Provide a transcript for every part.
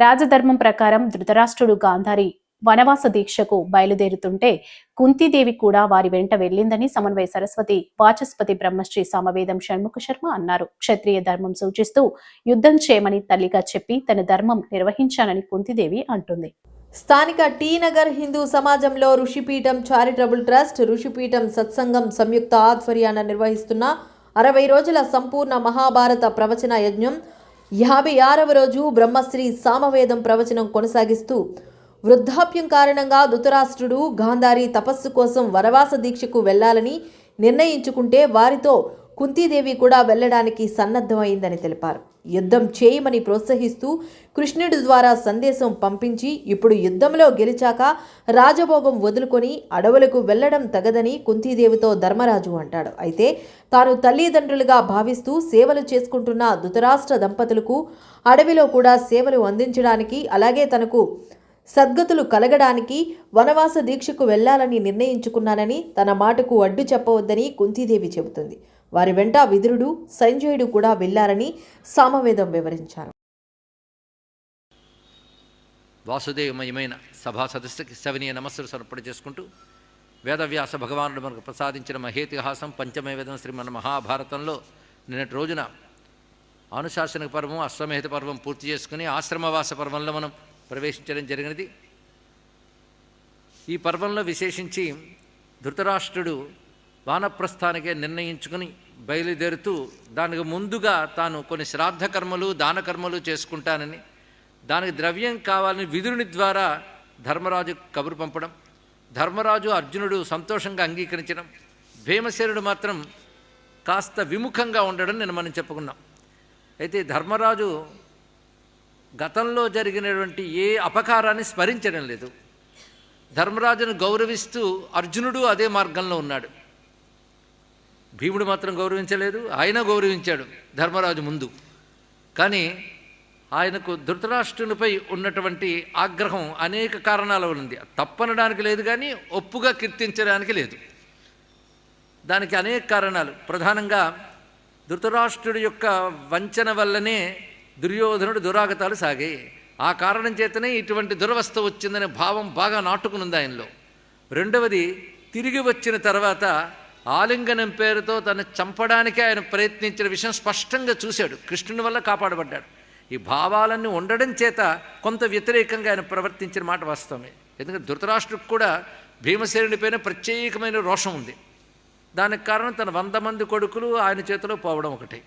రాజధర్మం ప్రకారం ధృతరాష్ట్రుడు గాంధారి వనవాస దీక్షకు బయలుదేరుతుంటే కుంతీదేవి కూడా వారి వెంట వెళ్ళిందని సమన్వయ సరస్వతి వాచస్పతి బ్రహ్మశ్రీ సమవేదం షణ్ముఖ శర్మ అన్నారు. క్షత్రియ ధర్మం సూచిస్తూ యుద్ధం చేయమని తల్లిగా చెప్పి తన ధర్మం నిర్వహించానని కుంతిదేవి అంటుంది. స్థానిక టీ నగర్ హిందూ సమాజంలో ఋషిపీఠం చారిటబుల్ ట్రస్ట్ ఋషిపీఠం సత్సంగం సంయుక్త ఆధ్వర్యాన నిర్వహిస్తున్న అరవై రోజుల సంపూర్ణ మహాభారత ప్రవచన యజ్ఞం యాభై ఆరవ రోజు బ్రహ్మశ్రీ సామవేదం ప్రవచనం కొనసాగిస్తూ వృద్ధాప్యం కారణంగా ధృతరాష్ట్రుడు గాంధారి తపస్సు కోసం వనవాస దీక్షకు వెళ్ళాలని నిర్ణయించుకుంటే వారితో కుంతీదేవి కూడా వెళ్ళడానికి సన్నద్ధమైందని తెలిపారు. యుద్ధం చేయమని ప్రోత్సహిస్తూ కృష్ణుడి ద్వారా సందేశం పంపించి ఇప్పుడు యుద్ధంలో గెలిచాక రాజభోగం వదులుకొని అడవులకు వెళ్ళడం తగదని కుంతీదేవితో ధర్మరాజు అంటాడు. అయితే తాను తల్లిదండ్రులుగా భావిస్తూ సేవలు చేసుకుంటున్న ధృతరాష్ట్ర దంపతులకు అడవిలో కూడా సేవలు అందించడానికి అలాగే తనకు సద్గతులు కలగడానికి వనవాస దీక్షకు వెళ్ళాలని నిర్ణయించుకున్నానని తన మాటకు అడ్డు చెప్పవద్దని కుంతీదేవి చెబుతుంది. వారి వెంట విదురుడు సంజయుడు కూడా వెళ్ళారని సామవేదం వివరించారు. వాసుదేవమయమైన సభా సదస్సుకి సవినీయ నమస్సులు సమర్పణ చేసుకుంటూ వేదవ్యాస భగవానుడు మనకు ప్రసాదించిన మహేతిహాసం పంచమేవేదం శ్రీమన్ మహాభారతంలో నిన్నటి రోజున అనుశాసన పర్వం అశ్వమేధ పర్వం పూర్తి చేసుకుని ఆశ్రమవాస పర్వంలో మనం ప్రవేశించడం జరిగినది. ఈ పర్వంలో విశేషించి ధృతరాష్ట్రుడు వానప్రస్థానికే నిర్ణయించుకుని బయలుదేరుతూ దానికి ముందుగా తాను కొన్ని శ్రాద్ధ కర్మలు దాన కర్మలు చేసుకుంటానని దానికి ద్రవ్యం కావాలని విదురుని ద్వారా ధర్మరాజు కబురు పంపడం ధర్మరాజు అర్జునుడు సంతోషంగా అంగీకరించడం భీమసేనుడు మాత్రం కాస్త విముఖంగా ఉండడం నేను మనం చెప్పుకున్నాం. అయితే ధర్మరాజు గతంలో జరిగినటువంటి ఏ అపకారాన్ని స్మరించడం లేదు. ధర్మరాజును గౌరవిస్తూ అర్జునుడు అదే మార్గంలో ఉన్నాడు. భీముడు మాత్రం గౌరవించలేదు ఆయన గౌరవించాడు ధర్మరాజు ముందు. కానీ ఆయనకు ధృతరాష్ట్రునిపై ఉన్నటువంటి ఆగ్రహం అనేక కారణాల ఉంది తప్పనడానికి లేదు కానీ ఒప్పుగా కీర్తించడానికి లేదు. దానికి అనేక కారణాలు. ప్రధానంగా ధృతరాష్ట్రుడి యొక్క వంచన వల్లనే దుర్యోధనుడు దురాగతాలు సాగాయి ఆ కారణం చేతనే ఇటువంటి దురవస్థ వచ్చిందనే భావం బాగా నాటుకునుంది ఆయనలో. రెండవది తిరిగి వచ్చిన తర్వాత ఆలింగనం పేరుతో తను చంపడానికి ఆయన ప్రయత్నించిన విషయం స్పష్టంగా చూశాడు. కృష్ణుని వల్ల కాపాడబడ్డాడు. ఈ భావాలన్నీ ఉండడం చేత కొంత వ్యతిరేకంగా ఆయన ప్రవర్తించిన మాట వాస్తవమే. ఎందుకంటే ధృతరాష్ట్రుడికి కూడా భీమసేనుడి పైన ప్రత్యేకమైన రోషం ఉంది. దానికి కారణం తన వంద మంది కొడుకులు ఆయన చేతిలో పోవడం ఒకటి.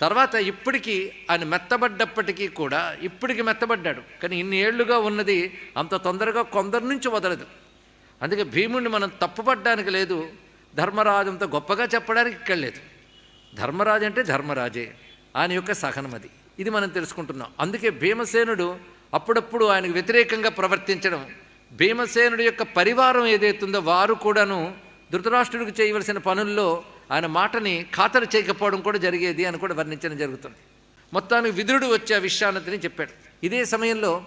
తర్వాత ఇప్పటికీ ఆయన మెత్తబడ్డప్పటికీ కూడా ఇప్పటికి మెత్తబడ్డాడు. కానీ ఇన్ని ఏళ్ళుగా ఉన్నది అంత తొందరగా కొందరి నుంచి వదలదు. అందుకే భీముడిని మనం తప్పుపడ్డానికి లేదు ధర్మరాజు అంత గొప్పగా చెప్పడానికి ఇక్కడ లేదు ధర్మరాజు అంటే ధర్మరాజే ఆయన యొక్క సహనం అది. ఇది మనం తెలుసుకుంటున్నాం. అందుకే భీమసేనుడు అప్పుడప్పుడు ఆయనకు వ్యతిరేకంగా ప్రవర్తించడం భీమసేనుడి యొక్క పరివారం ఏదైతుందో వారు కూడాను ధృతరాష్ట్రుడికి చేయవలసిన పనుల్లో ఆయన మాటని ఖాతరు చేయకపోవడం కూడా జరిగేది అని కూడా వర్ణించడం జరుగుతుంది. మొత్తానికి విదురుడు వచ్చే ఆ చెప్పాడు. ఇదే సమయంలో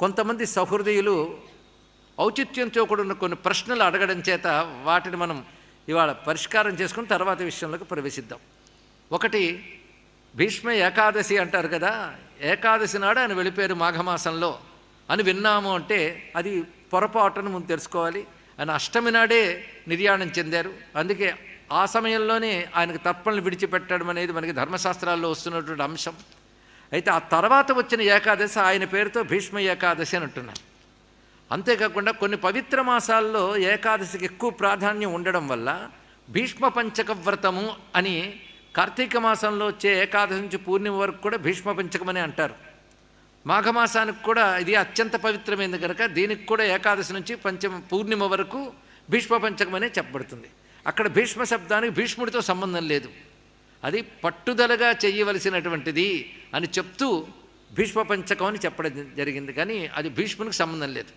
కొంతమంది సహృదయులు ఔచిత్యంతో కూడిన కొన్ని ప్రశ్నలు అడగడం చేత వాటిని మనం ఇవాళ పరిష్కారం చేసుకుని తర్వాత విషయంలోకి ప్రవేశిద్దాం. ఒకటి భీష్మ ఏకాదశి అంటారు కదా ఏకాదశి నాడు ఆయన వెళ్ళిపోయారు మాఘమాసంలో. అని విన్నాము అంటే అది పొరపాటును ముందు తెలుసుకోవాలి. ఆయన అష్టమి నాడే నిర్యాణం చెందారు. అందుకే ఆ సమయంలోనే ఆయనకు తర్పణలు విడిచిపెట్టడం అనేది మనకి ధర్మశాస్త్రాల్లో వస్తున్నటువంటి అంశం. అయితే ఆ తర్వాత వచ్చిన ఏకాదశి ఆయన పేరుతో భీష్మ ఏకాదశి అని అంటున్నారు. అంతేకాకుండా కొన్ని పవిత్ర మాసాల్లో ఏకాదశికి ఎక్కువ ప్రాధాన్యం ఉండడం వల్ల భీష్మ పంచక వ్రతము అని కార్తీక మాసంలో వచ్చే ఏకాదశి నుంచి పూర్ణిమ వరకు కూడా భీష్మ పంచకమని అంటారు. మాఘమాసానికి కూడా ఇది అత్యంత పవిత్రమైనది కనుక దీనికి కూడా ఏకాదశి నుంచి పంచమ పూర్ణిమ వరకు భీష్మ పంచకమనే చెప్పబడుతుంది. అక్కడ భీష్మ శబ్దానికి భీష్ముడితో సంబంధం లేదు. అది పట్టుదలగా చేయవలసినటువంటిది అని చెప్తూ భీష్మ పంచకం అని చెప్పడం జరిగింది. కానీ అది భీష్మునికి సంబంధం లేదు.